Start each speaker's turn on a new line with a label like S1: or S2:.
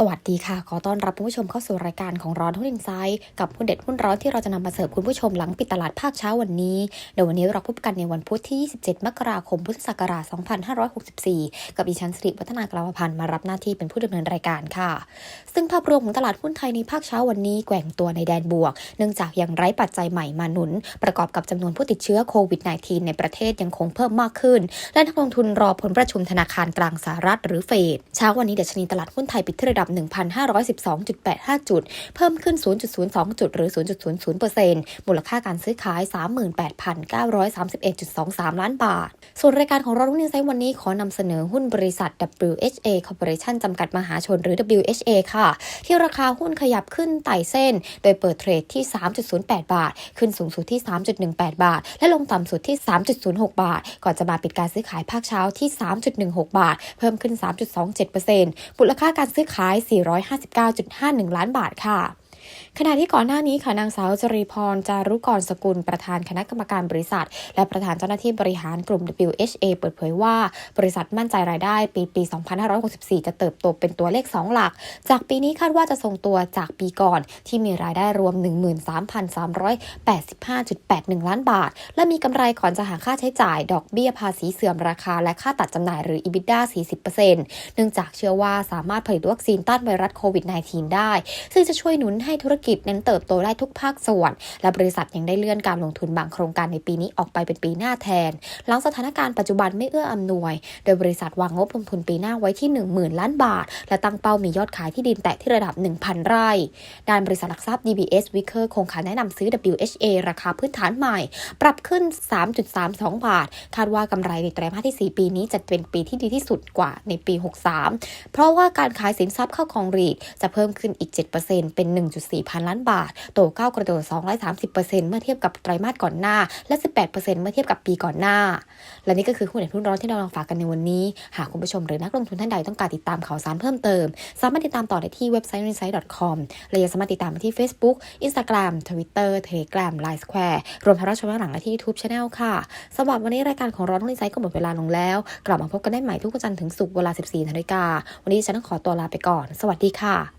S1: สวัสดีค่ะ ขอต้อนรับผู้ชมเข้าสู่รายการของร้อนหุ้นอินไซด์กับหุ้นเด็ดหุ้นร้อนที่เราจะนำมาเสิร์ฟคุณผู้ชมหลังปิดตลาดภาคเช้าวันนี้เดี๋ยววันนี้เราพบกันในวันพุธที่ 27 มกราคม พุทธศักราช 2564 กับดิฉันสิริวัฒนากลาวพันธ์มารับหน้าที่เป็นผู้ดำเนินรายการค่ะ ซึ่งภาพรวมของตลาดหุ้นไทยในภาคเช้าวันนี้แกว่งตัวในแดนบวก เนื่องจากยังไร้ปัจจัยใหม่มาหนุน ประกอบกับจำนวนผู้ติดเชื้อโควิด -19 ในประเทศยังคงเพิ่มมากขึ้น และนักลงทุนรอผลประชุมธนาคารกลางสหรัฐหรือเฟดเช้าวันนี้ดัชนีตลาดหุ้นไทยปิดที่ระดับ1,512.85 จุด เพิ่มขึ้น 0.02 จุดหรือ 0.00%มูลค่าการซื้อขาย 38,931.23 ล้านบาท ส่วนรายการของเราหุ้นในไซต์วันนี้ขอนำเสนอหุ้นบริษัท WHA Corporation จำกัดมหาชนหรือ WHA ค่ะ ที่ราคาหุ้นขยับขึ้นไต่เส้น โดยเปิดเทรดที่ 3.08 บาท ขึ้นสูงสุดที่ 3.18 บาท และลงต่ำสุดที่ 3.06 บาท ก่อนจะมาปิดการซื้อขายภาคเช้าที่ 3.16 บาท เพิ่มขึ้น 3.27%มูลค่าการซื้อขาย459.51 ล้านบาทค่ะ ขณะที่ก่อนหน้านี้ค่ะนางสาวจรีพรจารุกรสกุลประธานคณะกรรมการบริษัท และประธานเจ้าหน้าที่บริหารกลุ่ม WHA เปิดเผยว่า บริษัทมั่นใจรายได้ปีปี 2564 จะเติบโตเป็นตัวเลข 2 หลัก จากปีนี้คาดว่าจะทรงตัวจากปีก่อน ที่มีรายได้รวม 13,385.81 ล้านบาท และมีกำไรก่อนจะหาค่าใช้จ่าย ดอกเบี้ยภาษีเสื่อมราคา และค่าตัดจำหน่ายหรือ EBITDA 40%เนื่องจากเชื่อว่าสามารถผลิตวัคซีนต้านไวรัสโควิด -19 ได้ ซึ่งจะช่วยหนุนใให้ธุรกิจเน้นเติบโตได้ทุกภาคส่วน และบริษัทยังได้เลื่อนการลงทุนบางโครงการในปีนี้ออกไปเป็นปีหน้าแทน หลังสถานการณ์ปัจจุบันไม่เอื้ออำนวย โดยบริษัทวางงบลงทุนปีหน้าไว้ที่ 10,000 ล้านบาท และตั้งเป้ามียอดขายที่ดินแตะที่ระดับ 1,000 ไร่ ด้านบริษัทหลักทรัพย์ DBS Wicker คงขายแนะนำซื้อ WHA ราคาพื้นฐานใหม่ ปรับขึ้น 3.32 บาท คาดว่ากำไรในไตรมาสที่ 4 ปีนี้จะเป็นปีที่ดีที่สุดกว่าในปี 63 เพราะว่าการขายสินทรัพย์เข้าของรีดจะเพิ่มขึ้นอีก 7%เป็น1.4 พันล้านบาท โตก้าวกระโดด 230%เมื่อเทียบกับไตรมาสก่อนหน้า และ 18%เมื่อเทียบกับปีก่อนหน้า และนี่ก็คือหุ้นเด็ดหุ้นร้อนที่เราลองฝากกันในวันนี้ หากคุณผู้ชมหรือนักลงทุนท่านใดต้องการติดตามข่าวสารเพิ่มเติม สามารถติดตามต่อได้ที่เว็บไซต์ i n s i d e c o m และยังสามารถติดตามได้ที่ Facebook Instagram Twitter Telegram Line Square รวมทั้งรับชมหลังที่ YouTube Channel ค่ะสำหรับวันนี้รายการของร้อนหุ้นอินไซด์ก็หมดเวลาลงแล้ว กลับมาพบกันได้ใหม่ทุกวันจันทร์ถึงศุกร์เวลา 14นาฬิกาวันนี้ฉันต้องขอตัวลาไปก่อน สวัสดีค่ะ